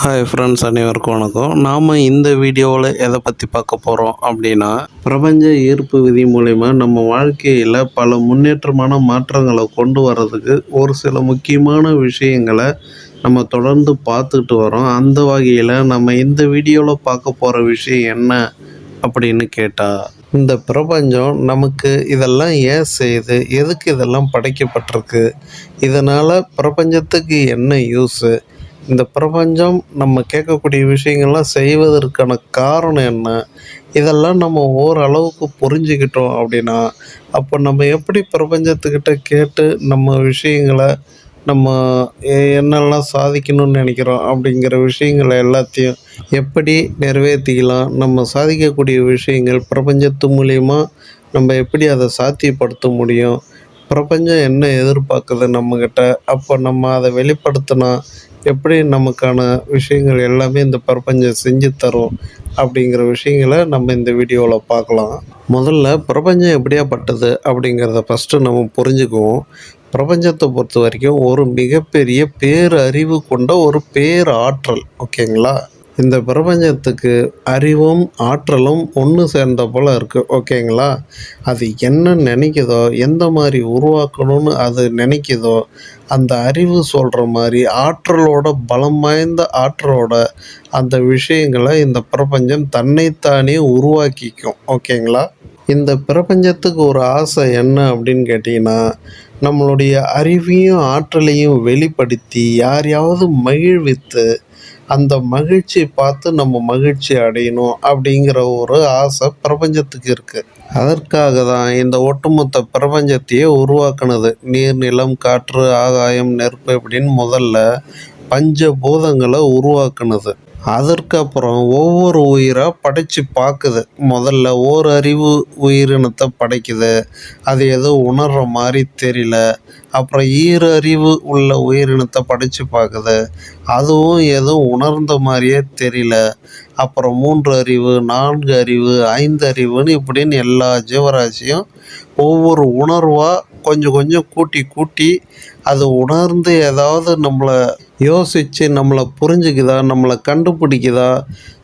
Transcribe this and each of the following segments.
Hi friends அனைவருக்கும் வணக்கம். நாம் இந்த வீடியோவில் எதை பற்றி பார்க்க போகிறோம் அப்படின்னா பிரபஞ்ச ஈர்ப்பு விதி மூலிமா நம்ம வாழ்க்கையில் பல முன்னேற்றமான மாற்றங்களை கொண்டு வர்றதுக்கு ஒரு சில முக்கியமான விஷயங்களை நம்ம தொடர்ந்து பார்த்துட்டு வரோம். அந்த வகையில் நம்ம இந்த வீடியோவில் பார்க்க போகிற விஷயம் என்ன அப்படின்னு கேட்டால் இந்த பிரபஞ்சம் நமக்கு இதெல்லாம் ஏன் செய்யுது? எதுக்கு இதெல்லாம் படைக்கப்பட்டிருக்கு? இதனால் பிரபஞ்சத்துக்கு என்ன யூஸு இந்த பிரபஞ்சம் நம்ம கேட்கக்கூடிய விஷயங்கள்லாம் செய்வதற்கான காரணம் என்ன? இதெல்லாம் நம்ம ஓரளவுக்கு புரிஞ்சுக்கிட்டோம் அப்படின்னா அப்போ நம்ம எப்படி பிரபஞ்சத்துக்கிட்ட கேட்டு நம்ம விஷயங்களை நம்ம என்னெல்லாம் சாதிக்கணும்னு நினைக்கிறோம் அப்படிங்கிற விஷயங்களை எல்லாத்தையும் எப்படி நிறைவேற்றிக்கலாம் நம்ம சாதிக்கக்கூடிய விஷயங்கள் பிரபஞ்சத்து மூலிமா நம்ம எப்படி அதை சாத்தியப்படுத்த முடியும் பிரபஞ்சம் என்ன எதிர்பார்க்குது நம்மக்கிட்ட அப்போ நம்ம அதை வெளிப்படுத்தினா எப்படி நமக்கான விஷயங்கள் எல்லாமே இந்த பிரபஞ்சம் செஞ்சு தரும் அப்படிங்கிற விஷயங்களை நம்ம இந்த வீடியோவில் பார்க்கலாம். முதல்ல பிரபஞ்சம் எப்படியாப்பட்டது அப்படிங்கிறத ஃபஸ்ட்டு நம்ம புரிஞ்சுக்குவோம். பிரபஞ்சத்தை பொறுத்த வரைக்கும் ஒரு மிகப்பெரிய பேரறிவு கொண்ட ஒரு பேராற்றல் ஓகேங்களா இந்த பிரபஞ்சத்துக்கு அறிவும் ஆற்றலும் ஒன்று சேர்ந்த போல் இருக்குது ஓகேங்களா? அது என்ன நினைக்குதோ எந்த மாதிரி உருவாக்கணும்னு அது நினைக்குதோ அந்த அறிவு சொல்கிற மாதிரி ஆற்றலோட பலம் வாய்ந்த ஆற்றலோட அந்த விஷயங்களை இந்த பிரபஞ்சம் தன்னைத்தானே உருவாக்கிக்கும் ஓகேங்களா? இந்த பிரபஞ்சத்துக்கு ஒரு ஆசை என்ன அப்படின்னு கேட்டிங்கன்னா நம்மளுடைய அறிவையும் ஆற்றலையும் வெளிப்படுத்தி யாரையாவது மகிழ்வித்து அந்த மகிழ்ச்சியை பார்த்து நம்ம மகிழ்ச்சி அடையணும் அப்படிங்கிற ஒரு ஆசை பிரபஞ்சத்துக்கு இருக்குது அதற்காக தான் இந்த ஒட்டுமொத்த பிரபஞ்சத்தையே உருவாக்குனது. நீர் நிலம் காற்று ஆகாயம் நெருப்பு இப்படின்னு முதல்ல பஞ்சபூதங்களை உருவாக்குனது. அதற்கப்புறம் ஒவ்வொரு உயிராக படைத்து பார்க்குது முதல்ல ஓர் அறிவு உயிரினத்தை படைக்குது. அது ஏதோ உணர்கிற மாதிரி தெரியல. அப்புறம் ஈர அறிவு உள்ள உயிரினத்தை படைத்து பார்க்குது அதுவும் எதுவும் உணர்ந்த மாதிரியே தெரியல. அப்புறம் மூன்று அறிவு நான்கு அறிவு ஐந்து அறிவுன்னு இப்படின்னு எல்லா ஜீவராசியும் ஒவ்வொரு உணர்வாக கொஞ்சம் கொஞ்சம் கூட்டி கூட்டி அது உணர்ந்து ஏதாவது நம்மளை யோசித்து நம்மளை புரிஞ்சுக்குதா நம்மளை கண்டுபிடிக்குதா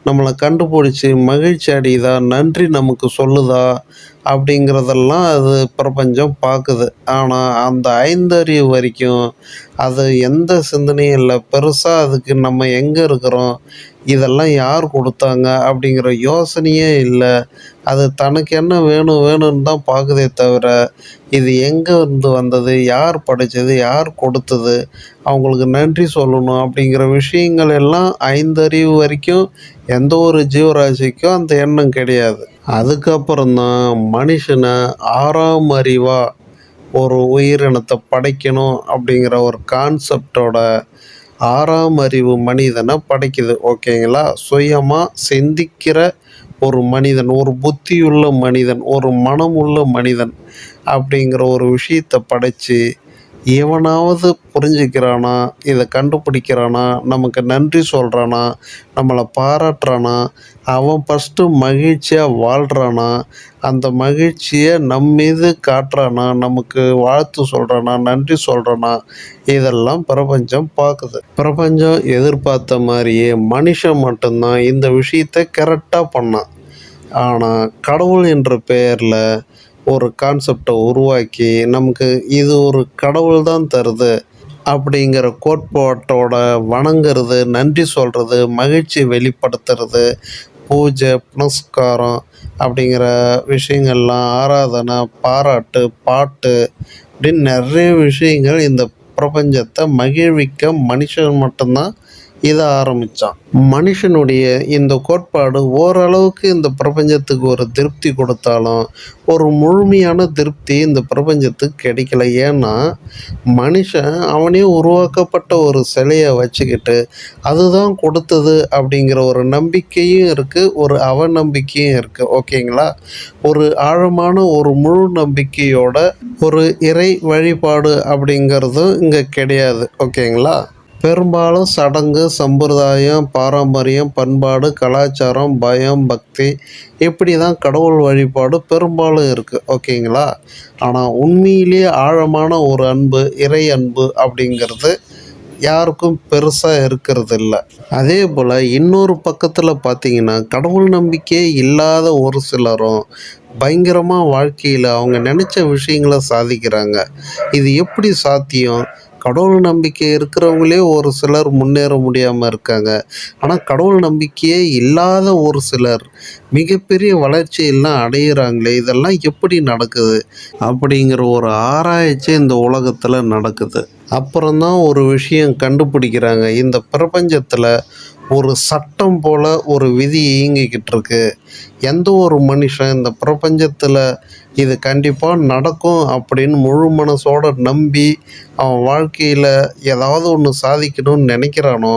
நம்மளை கண்டுபிடிச்சி மகிழ்ச்சி அடையுதா? நன்றி நமக்கு சொல்லுதா? அப்படிங்கிறதெல்லாம் அது பிரபஞ்சம் பார்க்குது. ஆனால் அந்த ஐந்தறிவு வரைக்கும் அது எந்த சிந்தனையும் இல்லை. பெருசாக அதுக்கு நம்ம எங்கே இருக்கிறோம்? இதெல்லாம் யார் கொடுத்தாங்க? அப்படிங்கிற யோசனையே இல்லை. அது தனக்கு என்ன வேணும் வேணும்னு தான் பார்க்குதே தவிர இது எங்கே இருந்து வந்தது? யார் படைச்சது? யார் கொடுத்தது? அவங்களுக்கு நன்றி சொல்லணும் அப்படிங்கிற விஷயங்கள் எல்லாம் ஐந்தறிவு வரைக்கும் எந்த ஒரு ஜீவராசிக்கும் அந்த எண்ணம் கிடையாது. அதுக்கப்புறந்தான் மனுஷனை ஆறாம் அறிவாக ஒரு உயிரினத்தை படைக்கணும் அப்படிங்கிற ஒரு கான்செப்டோட ஆறாம் அறிவு மனிதனை படைக்குது. ஓகேங்களா? சுயமாக சிந்திக்கிற ஒரு மனிதன் ஒரு புத்தியுள்ள மனிதன் ஒரு மனமுள்ள மனிதன் அப்படிங்கிற ஒரு விஷயத்தை படைத்து எவனாவது புரிஞ்சுக்கிறானா இதை கண்டுபிடிக்கிறானா நமக்கு நன்றி சொல்கிறானா நம்மளை பாராட்டுறானா அவன் ஃபஸ்ட்டு மகிழ்ச்சியாக வாழ்கிறானா அந்த மகிழ்ச்சியை நம் மீது காட்டுறானா நமக்கு வாழ்த்து சொல்கிறானா நன்றி சொல்கிறானா இதெல்லாம் பிரபஞ்சம் பார்க்குது. பிரபஞ்சம் எதிர்பார்த்த மாதிரியே மனுஷன் மட்டும்தான் இந்த விஷயத்தை கரெக்டாக பண்ணான். ஆனால் கடவுள் என்ற பெயரில் ஒரு கான்செப்டை உருவாக்கி நமக்கு இது ஒரு கடவுள் தான் தருது அப்படிங்கிற கோட்பாட்டோட வணங்குறது நன்றி சொல்கிறது மகிழ்ச்சி வெளிப்படுத்துறது பூஜை புனஸ்காரம் அப்படிங்கிற விஷயங்கள்லாம் ஆராதனை பாராட்டு பாட்டு அப்படின்னு நிறைய விஷயங்கள் இந்த பிரபஞ்சத்தை மகிழ்விக்க மனுஷன் மட்டும்தான் இதை ஆரம்பித்தான் மனுஷனுடைய இந்த கோட்பாடு ஓரளவுக்கு இந்த பிரபஞ்சத்துக்கு ஒரு திருப்தி கொடுத்தாலும் ஒரு முழுமையான திருப்தி இந்த பிரபஞ்சத்துக்கு கிடைக்கல. ஏன்னா மனுஷன் அவனே உருவாக்கப்பட்ட ஒரு சிலையை வச்சுக்கிட்டு அதுதான் கொடுத்தது அப்படிங்கிற ஒரு நம்பிக்கையும் இருக்குது ஒரு அவநம்பிக்கையும் இருக்குது ஓகேங்களா? ஒரு ஆழமான ஒரு முழு நம்பிக்கையோட ஒரு இறை வழிபாடு அப்படிங்கிறதும் இங்கே கிடையாது. ஓகேங்களா? பெரும்பாலும் சடங்கு சம்பிரதாயம் பாரம்பரியம் பண்பாடு கலாச்சாரம் பயம் பக்தி இப்படி தான் கடவுள் வழிபாடு பெரும்பாலும் இருக்குது ஓகேங்களா? ஆனால் உண்மையிலேயே ஆழமான ஒரு அன்பு இறை அன்பு அப்படிங்கிறது யாருக்கும் பெருசாக இருக்கிறது இல்லை அதே போல் இன்னொரு பக்கத்தில் பார்த்தீங்கன்னா கடவுள் நம்பிக்கையே இல்லாத ஒரு சிலரும் பயங்கரமாக வாழ்க்கையில் அவங்க நினச்ச விஷயங்களை சாதிக்கிறாங்க. இது எப்படி சாத்தியம்? கடவுள் நம்பிக்கை இருக்கிறவங்களே ஒரு சிலர் முன்னேற முடியாமல் இருக்காங்க. ஆனால் கடவுள் நம்பிக்கையே இல்லாத ஒரு சிலர் மிகப்பெரிய வளர்ச்சியெல்லாம் அடையிறாங்களே இதெல்லாம் எப்படி நடக்குது அப்படிங்கிற ஒரு ஆராய்ச்சி இந்த உலகத்தில் நடக்குது. அப்புறம்தான் ஒரு விஷயம் கண்டுபிடிக்கிறாங்க. இந்த பிரபஞ்சத்தில் ஒரு சட்டம் போல் ஒரு விதி இயங்கிக்கிட்டு இருக்கு. எந்த ஒரு மனுஷன் இந்த பிரபஞ்சத்தில் இது கண்டிப்பாக நடக்கும் அப்படின்னு முழு மனசோட நம்பி அவன் வாழ்க்கையில் ஏதாவது ஒன்று சாதிக்கணும்னு நினைக்கிறானோ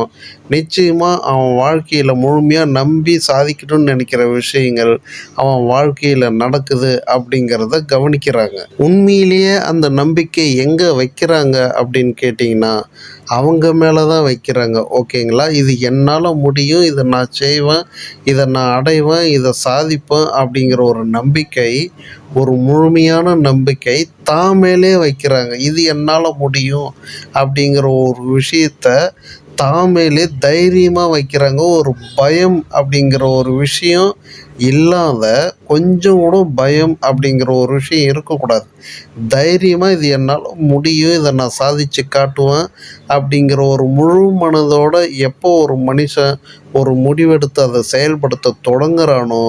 நிச்சயமாக அவன் வாழ்க்கையில் முழுமையாக நம்பி சாதிக்கணும்னு நினைக்கிற விஷயங்கள் அவன் வாழ்க்கையில் நடக்குது அப்படிங்கிறத கவனிக்கிறாங்க. உண்மையிலேயே அந்த நம்பிக்கை எங்கே வைக்கிறாங்க அப்படின்னு கேட்டிங்கன்னா அவங்க மேலே தான் வைக்கிறாங்க. ஓகேங்களா? இது என்னால் முடியும் இதை நான் செய்வேன் இதை நான் அடைவேன் இதை சாதிப்பேன் அப்படிங்கிற ஒரு நம்பிக்கை ஒரு முழுமையான நம்பிக்கை தான் மேலே வைக்கிறாங்க. இது என்னால் முடியும் அப்படிங்கிற ஒரு விஷயத்த தான் மேலே தைரியமாக வைக்கிறாங்க. ஒரு பயம் அப்படிங்கிற ஒரு விஷயம் இல்லாத கொஞ்சம் கூட பயம் அப்படிங்கிற ஒரு விஷயம் இருக்கக்கூடாது. தைரியமாக இது என்னால் முடியும் இதை நான் சாதித்து காட்டுவேன் அப்படிங்கிற ஒரு முழு மனதோட எப்போ ஒரு மனுஷன் ஒரு முடிவெடுத்து அதை செயல்படுத்த தொடங்குறானோ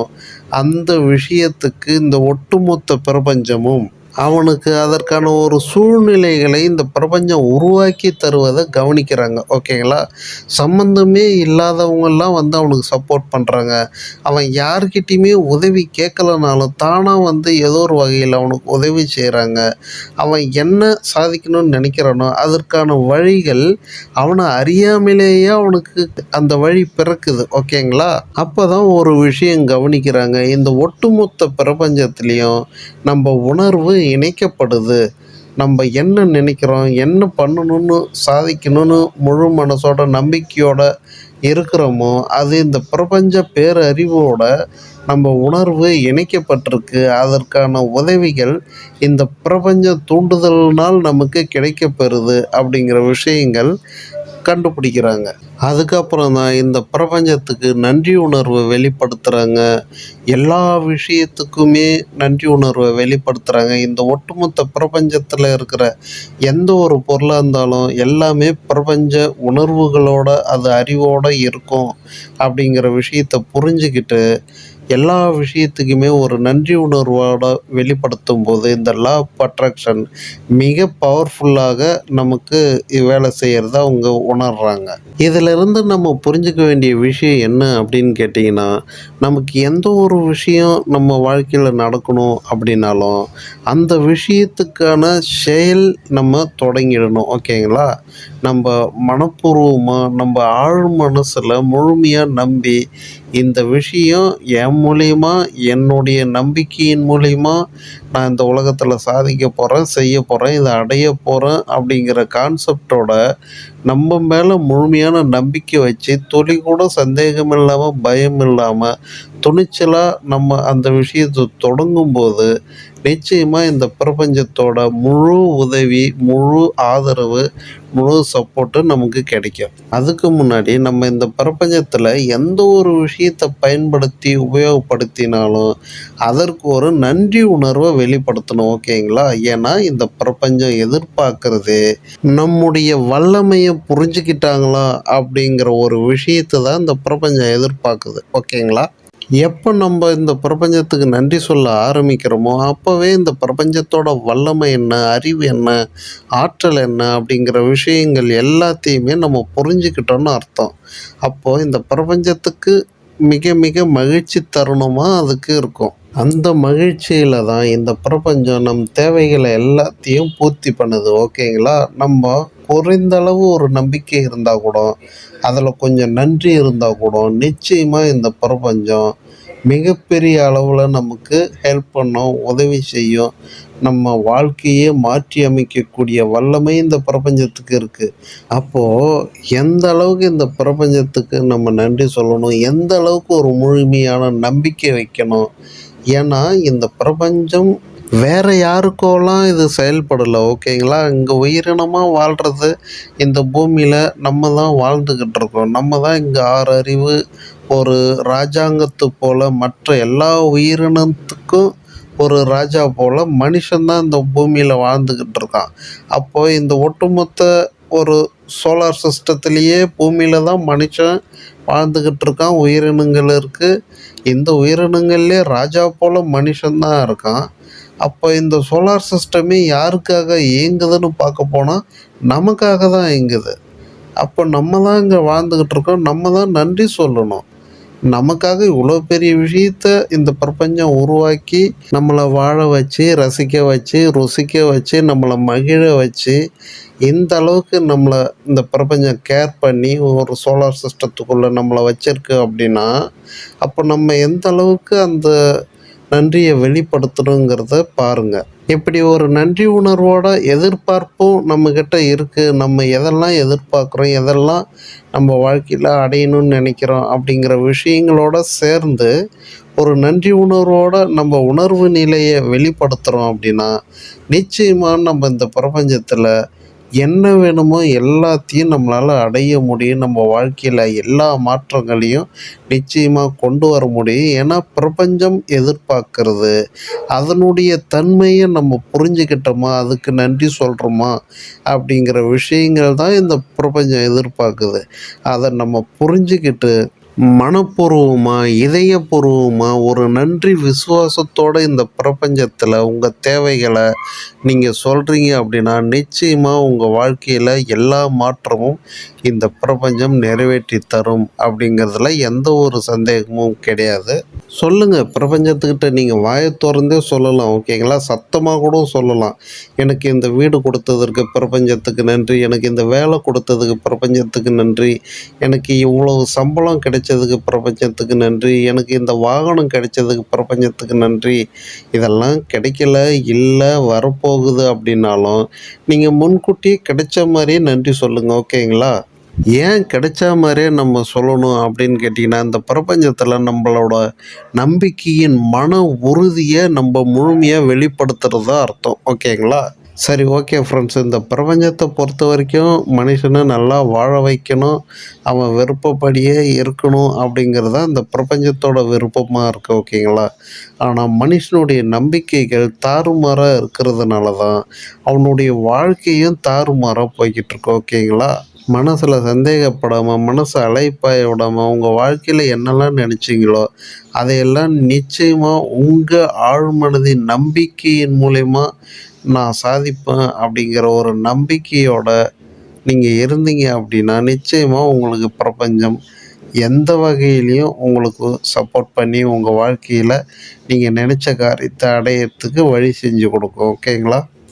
அந்த விஷயத்துக்கு இந்த ஒட்டுமொத்த பிரபஞ்சமும் அவனுக்கு அதற்கான ஒரு சூழ்நிலைகளை இந்த பிரபஞ்சம் உருவாக்கி தருவதை கவனிக்கிறாங்க ஓகேங்களா? சம்மந்தமே இல்லாதவங்கெல்லாம் வந்து அவனுக்கு சப்போர்ட் பண்ணுறாங்க அவன் யார்கிட்டையுமே உதவி கேட்கலனாலும் தானாக வந்து ஏதோ ஒரு வகையில் அவனுக்கு உதவி செய்கிறாங்க அவன் என்ன சாதிக்கணும்னு நினைக்கிறானோ அதற்கான வழிகள் அவனை அறியாமலேயே அவனுக்கு அந்த வழி பிறக்குது ஓகேங்களா? அப்போ தான் ஒரு விஷயம் கவனிக்கிறாங்க. இந்த ஒட்டுமொத்த பிரபஞ்சத்துலேயும் நம்ம உணர்வு இணைக்கப்படுது. நம்ம என்ன நினைக்கிறோம் என்ன பண்ணணும்னு சாதிக்கணும்னு முழு மனசோட நம்பிக்கையோட இருக்கிறோமோ அது இந்த பிரபஞ்ச பேரறிவோட நம்ம உணர்வு இணைக்கப்பட்டிருக்கு. அதற்கான உதவிகள் இந்த பிரபஞ்ச தூண்டுதல்னால் நமக்கு கிடைக்கப்பெறுது அப்படிங்கிற விஷயங்கள் கண்டுபிடிக்கிறாங்க. அதுக்கப்புறம் தான் இந்த பிரபஞ்சத்துக்கு நன்றி உணர்வை வெளிப்படுத்துகிறாங்க எல்லா விஷயத்துக்குமே நன்றி உணர்வை வெளிப்படுத்துகிறாங்க இந்த ஒட்டுமொத்த பிரபஞ்சத்தில் இருக்கிற எந்த ஒரு பொருளாக இருந்தாலும் எல்லாமே பிரபஞ்ச உணர்வுகளோட அது அறிவோடு இருக்கும் அப்படிங்கிற விஷயத்தை புரிஞ்சுக்கிட்டு எல்லா விஷயத்துக்குமே ஒரு நன்றி உணர்வோட வெளிப்படுத்தும் போது இந்த லா ஆஃப் அட்ராக்ஷன் மிக பவர்ஃபுல்லாக நமக்கு வேலை செய்கிறத அவங்க உணர்கிறாங்க இதிலிருந்து நம்ம புரிஞ்சுக்க வேண்டிய விஷயம் என்ன அப்படின்னு கேட்டிங்கன்னா நமக்கு எந்த ஒரு விஷயம் நம்ம வாழ்க்கையில் நடக்கணும் அப்படின்னாலும் அந்த விஷயத்துக்கான செயல் நம்ம தொடங்கிடணும். ஓகேங்களா? நம்ம மனப்பூர்வமாக நம்ம ஆழ் மனசில் முழுமையாக நம்பி இந்த விஷயம் என் மூலியமாக என்னுடைய நம்பிக்கையின் மூலியமா நான் இந்த உலகத்தில் சாதிக்க போகிறேன் செய்ய போகிறேன் இதை அடைய போகிறேன் அப்படிங்கிற கான்செப்டோட நம்ம மேலே முழுமையான நம்பிக்கை வச்சு துளி கூட சந்தேகம் இல்லாமல் பயம் இல்லாமல் துணிச்சலாக நம்ம அந்த விஷயத்தை தொடங்கும்போது நிச்சயமாக இந்த பிரபஞ்சத்தோட முழு உதவி முழு ஆதரவு முழு சப்போர்ட்டு நமக்கு கிடைக்கும். அதுக்கு முன்னாடி நம்ம இந்த பிரபஞ்சத்தில் எந்த ஒரு விஷயத்தை பயன்படுத்தி உபயோகப்படுத்தினாலும் அதற்கு ஒரு நன்றி உணர்வை வெளிப்படுத்தணும் ஓகேங்களா ஏன்னா இந்த பிரபஞ்சம் எதிர்பார்க்கறது நம்முடைய வல்லமையை புரிஞ்சுக்கிட்டாங்களா அப்படிங்கிற ஒரு விஷயத்தை தான் இந்த பிரபஞ்சம் எதிர்பார்க்குது ஓகேங்களா எப்போ நம்ம இந்த பிரபஞ்சத்துக்கு நன்றி சொல்ல ஆரம்பிக்கிறோமோ அப்போவே இந்த பிரபஞ்சத்தோட வல்லமை என்ன அறிவு என்ன ஆற்றல் என்ன அப்படிங்கிற விஷயங்கள் எல்லாத்தையுமே நம்ம புரிஞ்சுக்கிட்டோம்னு அர்த்தம். அப்போது இந்த பிரபஞ்சத்துக்கு மிக மிக மகிழ்ச்சி தருணமாக அதுக்கு இருக்கும். அந்த மகிழ்ச்சியில் தான் இந்த பிரபஞ்சம் நம் தேவைகளை எல்லாத்தையும் பூர்த்தி பண்ணுது ஓகேங்களா? நம்ம குறைந்தளவு ஒரு நம்பிக்கை இருந்தால் கூட அதில் கொஞ்சம் நன்றி இருந்தால் கூட நிச்சயமாக இந்த பிரபஞ்சம் மிகப்பெரிய அளவில் நமக்கு ஹெல்ப் பண்ணும் உதவி செய்யும். நம்ம வாழ்க்கையே மாற்றி அமைக்கக்கூடிய வல்லமை இந்த பிரபஞ்சத்துக்கு இருக்குது அப்போது எந்த அளவுக்கு இந்த பிரபஞ்சத்துக்கு நம்ம நன்றி சொல்லணும் எந்த அளவுக்கு ஒரு முழுமையான நம்பிக்கை வைக்கணும்? ஏன்னா இந்த பிரபஞ்சம் வேறு யாருக்கோலாம் இது செயல்படலை ஓகேங்களா? இங்கே உயிரினமாக வாழ்கிறது இந்த பூமியில் நம்ம தான் வாழ்ந்துக்கிட்டு இருக்கோம். நம்ம தான் இங்கே ஆறு அறிவு ஒரு ராஜாங்கத்து போல் மற்ற எல்லா உயிரினத்துக்கும் ஒரு ராஜா போல் மனுஷன்தான் இந்த பூமியில் வாழ்ந்துக்கிட்டு இருக்கான். அப்போது இந்த ஒட்டுமொத்த ஒரு சோலார் சிஸ்டத்துலேயே பூமியில் தான் மனுஷன் வாழ்ந்துக்கிட்டு இருக்கான் உயிரினங்கள் இருக்குது இந்த உயிரினங்கள்லேயே ராஜா போல் மனுஷன்தான் இருக்கான். அப்போ இந்த சோலார் சிஸ்டமே யாருக்காக இயங்குதுன்னு பார்க்க போனால் நமக்காக தான் இயங்குது. அப்போ நம்ம தான் இங்கே வாழ்ந்துக்கிட்டு இருக்கோம் நம்ம தான் நன்றி சொல்லணும். நமக்காக இவ்வளோ பெரிய விஷயத்த இந்த பிரபஞ்சம் உருவாக்கி நம்மளை வாழ வச்சு ரசிக்க வச்சு ருசிக்க வச்சு நம்மளை மகிழ வச்சு இந்த அளவுக்கு நம்மளை இந்த பிரபஞ்சம் கேர் பண்ணி ஒரு சோலார் சிஸ்டத்துக்குள்ளே நம்மளை வச்சுருக்கு அப்படின்னா அப்போ நம்ம எந்த அளவுக்கு அந்த நன்றியை வெளிப்படுத்தணுங்கிறத பாருங்கள் இப்படி ஒரு நன்றி உணர்வோட எதிர்பார்ப்பும் நம்மக்கிட்ட இருக்குது நம்ம எதெல்லாம் எதிர்பார்க்குறோம் எதெல்லாம் நம்ம வாழ்க்கையில் அடையணும்னு நினைக்கிறோம் அப்படிங்கிற விஷயங்களோட சேர்ந்து ஒரு நன்றி உணர்வோட நம்ம உணர்வு நிலையை வெளிப்படுத்துகிறோம் அப்படின்னா நிச்சயமாக நம்ம இந்த பிரபஞ்சத்தில் என்ன வேணுமோ எல்லாத்தையும் நம்மளால் அடைய முடியும். நம்ம வாழ்க்கையில் எல்லா மாற்றங்களையும் நிச்சயமாக கொண்டு வர முடியும். ஏன்னா பிரபஞ்சம் எதிர்பார்க்கறது. அதனுடைய தன்மையை நம்ம புரிஞ்சுக்கிட்டோமா? அதுக்கு நன்றி சொல்கிறோமா அப்படிங்கிற விஷயங்கள் தான் இந்த பிரபஞ்சம் எதிர்பார்க்குது. அதை நம்ம புரிஞ்சுக்கிட்டு மனப்பூர்வமாக இதயபூர்வமாக ஒரு நன்றி விசுவாசத்தோடு இந்த பிரபஞ்சத்தில் உங்கள் தேவைகளை நீங்கள் சொல்கிறீங்க அப்படின்னா நிச்சயமாக உங்கள் வாழ்க்கையில் எல்லா மாற்றமும் இந்த பிரபஞ்சம் நிறைவேற்றி தரும் அப்படிங்கிறதுல எந்த ஒரு சந்தேகமும் கிடையாது. சொல்லுங்கள் பிரபஞ்சத்துக்கிட்ட நீங்கள் வாயை திறந்தே சொல்லலாம் ஓகேங்களா? சத்தமாக கூட சொல்லலாம். எனக்கு இந்த வீடு கொடுத்ததற்கு பிரபஞ்சத்துக்கு நன்றி எனக்கு இந்த வேலை கொடுத்ததுக்கு பிரபஞ்சத்துக்கு நன்றி எனக்கு இவ்வளவு சம்பளம் கிடைச்சதுக்கு பிரபஞ்சத்துக்கு நன்றி. எனக்கு இந்த வாகனம் கிடைச்சதுக்கு பிரபஞ்சத்துக்கு நன்றி. இதெல்லாம் கிடைக்கல இல்லை வரப்போகுது அப்படின்னாலும் நீங்கள் முன்கூட்டியே கிடைச்ச மாதிரியே நன்றி சொல்லுங்கள் ஓகேங்களா? ஏன் கிடைச்ச மாதிரியே நம்ம சொல்லணும் அப்படின்னு கேட்டிங்கன்னா இந்த பிரபஞ்சத்தில் நம்மளோட நம்பிக்கையின் மன உறுதியை நம்ம முழுமையாக வெளிப்படுத்துகிறது தான் அர்த்தம் ஓகேங்களா? சரி ஓகே ஃப்ரெண்ட்ஸ் இந்த பிரபஞ்சத்தை பொறுத்த வரைக்கும் மனுஷனை நல்லா வாழ வைக்கணும். அவன் விருப்பப்படியே இருக்கணும் அப்படிங்கிறது தான் இந்த பிரபஞ்சத்தோட விருப்பமாக இருக்குது ஓகேங்களா ஆனால் மனுஷனுடைய நம்பிக்கைகள் தாறுமாறாக இருக்கிறதுனால தான் அவனுடைய வாழ்க்கையும் தாறுமாறாக போய்கிட்டு இருக்கு ஓகேங்களா மனசில் சந்தேகப்படாமல் மனசை அலைப்பாய விடாமல் உங்கள் வாழ்க்கையில் என்னெல்லாம் நினச்சிங்களோ அதையெல்லாம் நிச்சயமாக உங்கள் ஆழ்மனதின் நம்பிக்கையின் மூலயமா நான் சாதிப்பேன் அப்படிங்கிற ஒரு நம்பிக்கையோட நீங்கள் இருந்தீங்க அப்படின்னா நிச்சயமாக உங்களுக்கு பிரபஞ்சம் எந்த வகையிலையும் உங்களுக்கு சப்போர்ட் பண்ணி உங்கள் வாழ்க்கையில் நீங்கள் நினச்ச காரியத்தை அடையிறதுக்கு வழி செஞ்சு கொடுக்கும். ஓகேங்களா